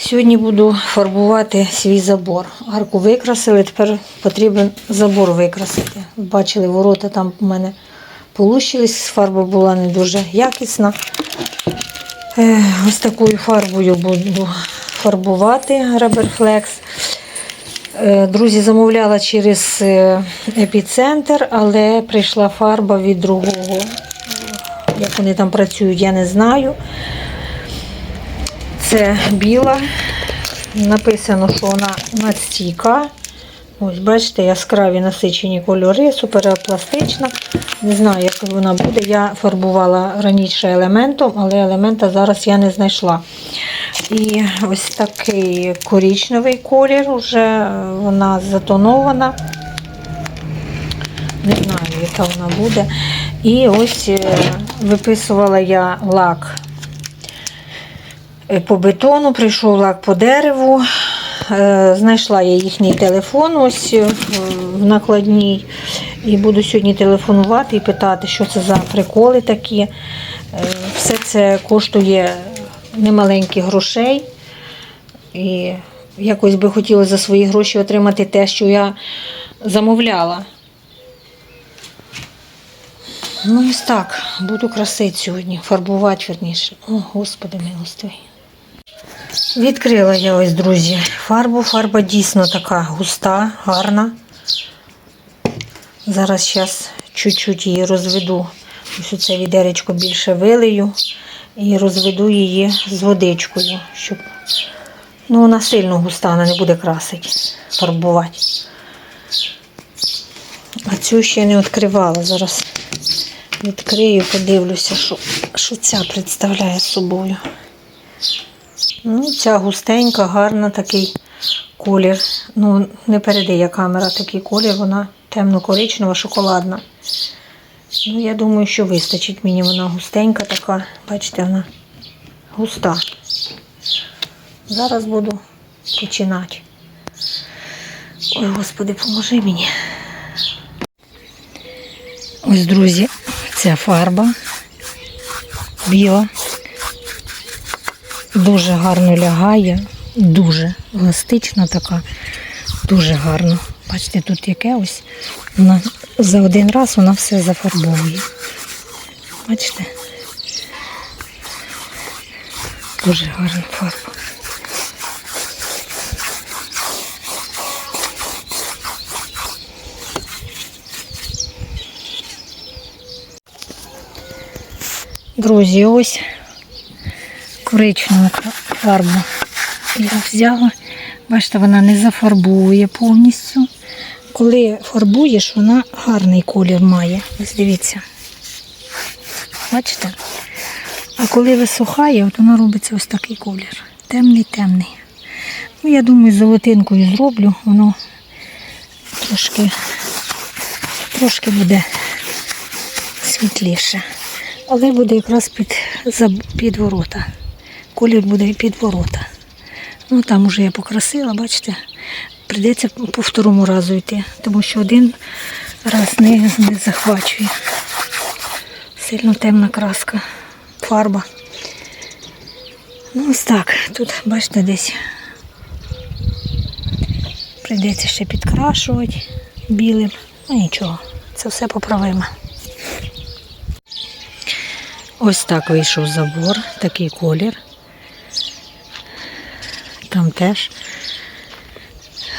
Сьогодні буду фарбувати свій забор. Арку викрасили, тепер потрібен забор викрасити. Бачили, ворота там у мене полущились, фарба була не дуже якісна. Е, Ось такою фарбою буду фарбувати Раберфлекс. Друзі, замовляла через е, епіцентр, але прийшла фарба від другого. Як вони там працюють, я не знаю. Це біла. Написано, що вона надстійка. Ось, бачите, яскраві насичені кольори, суперпластична. Не знаю, як вона буде. Я фарбувала раніше елементом, але елемента зараз я не знайшла. І ось такий коричневий колір, вже вона затонована. Не знаю, яка вона буде. І ось е, виписувала я лак по бетону, прийшов лак по дереву. Е, Знайшла я їхній телефон ось е, в накладній. І буду сьогодні телефонувати і питати, що це за приколи такі. Е, Все це коштує немаленьких грошей. І якось би хотіла за свої гроші отримати те, що я замовляла. Ну, ось так, буду красити сьогодні, фарбувати верніше. О, Господи милостивий. Відкрила я ось, друзі, фарбу. Фарба дійсно така густа, гарна. Зараз зараз чуть-чуть її розведу. Ось це відеречко більше вилию і розведу її з водичкою, щоб ну, вона сильно густа, вона не буде красити, фарбувати. А цю ще не відкривала. Зараз відкрию, подивлюся, що, що ця представляє собою. Ну, ця густенька, гарна такий колір. Ну, не передає камера такий колір, вона темно-коричнева, шоколадна. Ну, я думаю, що вистачить мені. Вона густенька така, бачите, вона густа. Зараз буду починати. Ой, Господи, поможи мені. Ось, друзі, ця фарба біла. Дуже гарно лягає, дуже еластична така, дуже гарно. Бачите, тут яке ось вона за один раз вона все зафарбовує. Бачите? Дуже гарна фарба. Друзі, ось коричневу фарбу я взяла. Бачите, вона не зафарбує повністю. Коли фарбуєш, вона гарний колір має. Ось дивіться. Бачите? А коли висухає, от вона робиться ось такий колір. Темний-темний. Ну, я думаю, золотинкою зроблю, воно трошки, трошки буде світліше. Але буде якраз під, під ворота. Колір буде під ворота. Ну там уже я покрасила, бачите, прийдеться по второму разу йти, тому що один раз не, не захвачує. Сильно темна краска, фарба. Ну ось так, тут, бачите, десь прийдеться ще підкрашувати білим. Ну нічого, це все поправимо. Ось так вийшов забор, такий колір. Там теж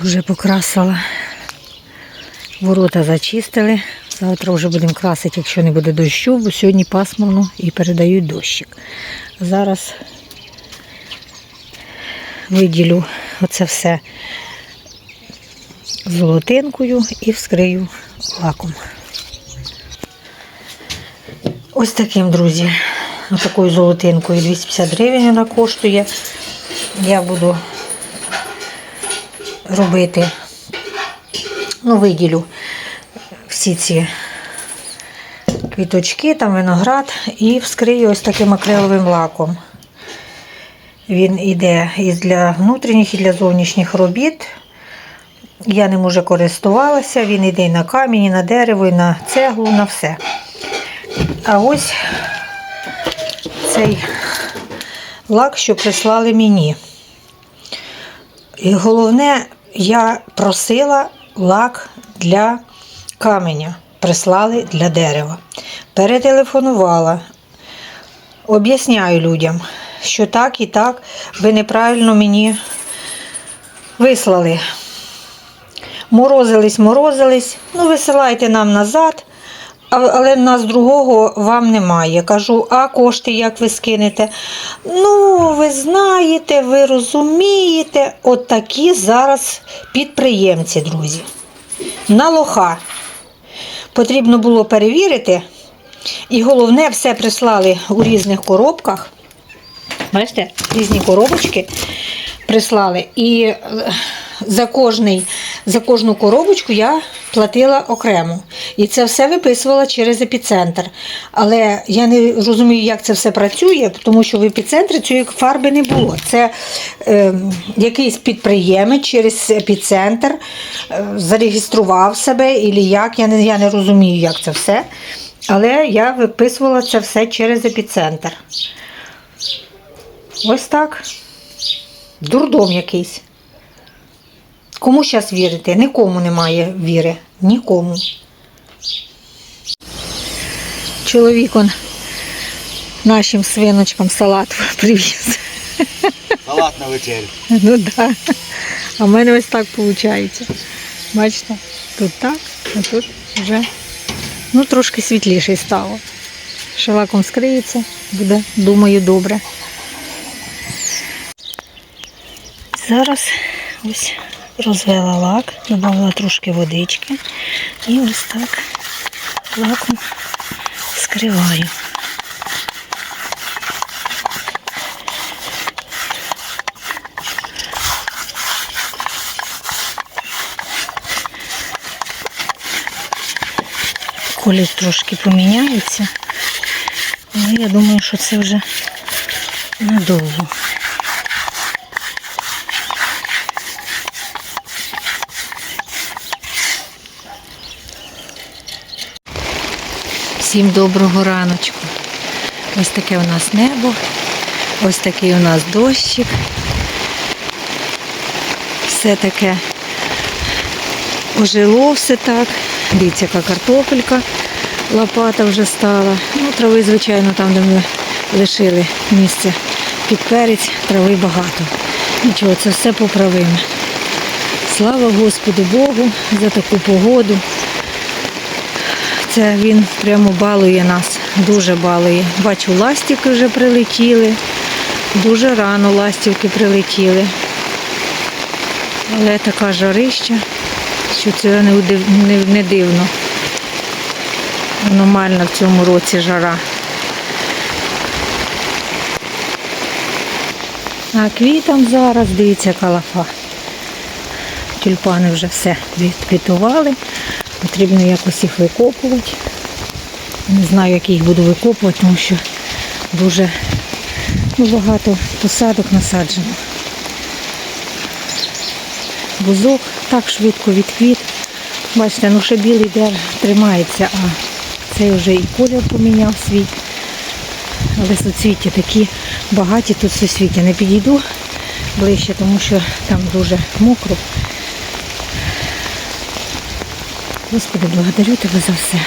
вже покрасила. Ворота зачистили. Завтра вже будемо красити, якщо не буде дощу, бо сьогодні пасмурно і передають дощик. Зараз виділю оце все золотинкою і вскрию лаком. Ось таким, друзі, такою золотинкою 250 гривень вона коштує. Я буду робити, ну, виділю всі ці квіточки, там виноград і вскрию ось таким акриловим лаком. Він іде і для внутрішніх, і для зовнішніх робіт. Я ним уже користувалася, він іде і на камінь, і на дерево, і на цеглу, на все. А ось цей лак, що прислали мені. І головне, я просила лак для каменя, прислали для дерева. Перетелефонувала, об'ясняю людям, що так і так, ви неправильно мені вислали. Морозились, морозились, ну висилайте нам назад, але в нас другого вам немає. Кажу, а кошти як ви скинете? Ну, ви знаєте, ви розумієте, от такі зараз підприємці, друзі. На лоха. Потрібно було перевірити. І головне, все прислали у різних коробках. Бачите, різні коробочки прислали. І е, за, кожний, за кожну коробочку я платила окремо. І це все виписувала через епіцентр. Але я не розумію, як це все працює, тому що в епіцентрі цієї фарби не було. Це е, якийсь підприємець через епіцентр е, зареєстрував себе, і як, я не, я не розумію, як це все. Але я виписувала це все через епіцентр. Ось так. Дурдом якийсь. Кому зараз вірити? Нікому немає віри. Нікому. Чоловік он нашим свиночкам салат привіз. Салат на вечерю. Ну так. Да. А в мене ось так виходить. Бачите, тут так, а тут вже ну, трошки світліше стало. Шелаком скриється, буде, думаю, добре. Зараз ось розвела лак, додала трошки водички і ось так лаком скриваю. Колір трошки поміняється, але я думаю, що це вже надовго. Всім доброго раночку. Ось таке у нас небо, ось такий у нас дощик. Все таке ожило все так. Дивіться, яка картопелька, лопата вже стала. Ну, трави, звичайно, там, де ми лишили місце під перець, трави багато. Нічого, це все поправимо. Слава Господу Богу за таку погоду. Це він прямо балує нас, дуже балує. Бачу, ластівки вже прилетіли. Дуже рано ластівки прилетіли. Але така жарища, що це не, дивно. Аномальна в цьому році жара. А квітам зараз, дивіться, яка лафа. Тюльпани вже все відквітували. Потрібно якось їх викопувати. Не знаю, як я їх буду викопувати, тому що дуже ну, багато посадок насаджено. Бузок так швидко відквіт. Бачите, ну ще білий дер тримається, а цей вже і колір поміняв свій. Але суцвіття такі багаті тут суцвіття. Не підійду ближче, тому що там дуже мокро. Господи, благодарю тебе за все.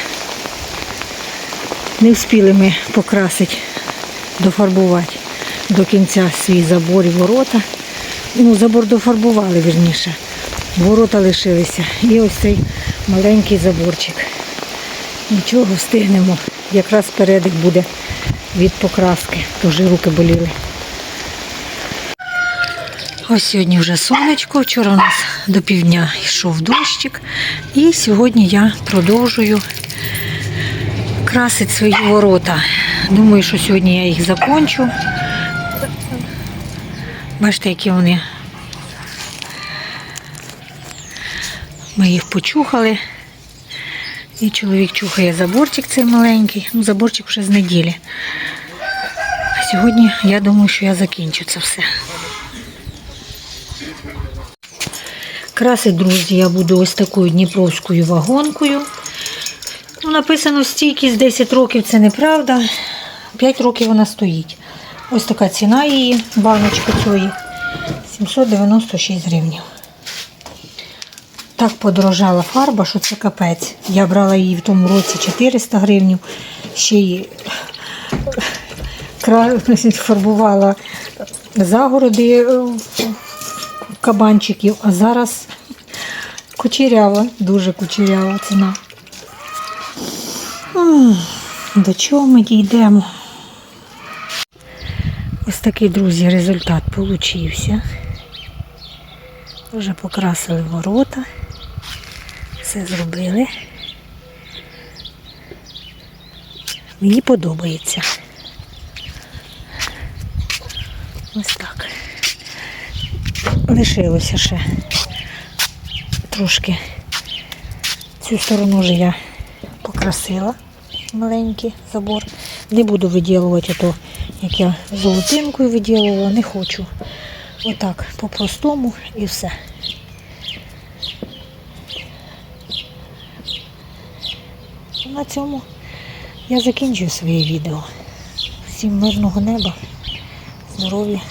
Не встигли ми покрасити, дофарбувати до кінця свій забор і ворота. Ну, забор дофарбували, вірніше. Ворота лишилися. І ось цей маленький заборчик. Нічого встигнемо. Якраз передик буде від покраски. Тож руки боліли. Ось сьогодні вже сонечко. Вчора у нас до півдня йшов дощик. І сьогодні я продовжую красити свої ворота. Думаю, що сьогодні я їх закончу. Бачите, які вони. Ми їх почухали. І чоловік чухає заборчик цей маленький. Ну, заборчик вже з неділі. А сьогодні я думаю, що я закінчу це все. Красить, друзі, я буду ось такою дніпровською вагонкою. Ну, написано стійкість 10 років, це неправда. 5 років вона стоїть. Ось така ціна її, баночка цієї. 796 гривень. Так подорожала фарба, що це капець. Я брала її в тому році 400 гривень, ще кра- фарбувала загороди е, кабанчиків, а зараз кучерява, дуже кучерява ціна. До чого ми дійдемо? Ось такий, друзі, результат получився. Вже покрасили ворота. Все зробили. Мені подобається. Ось так. Лишилося ще трошки. Цю сторону вже я покрасила маленький забор. Не буду виділувати то, як я золотинкою виділувала, не хочу. Отак, по-простому і все. На цьому я закінчую своє відео. Всім мирного неба, здоров'я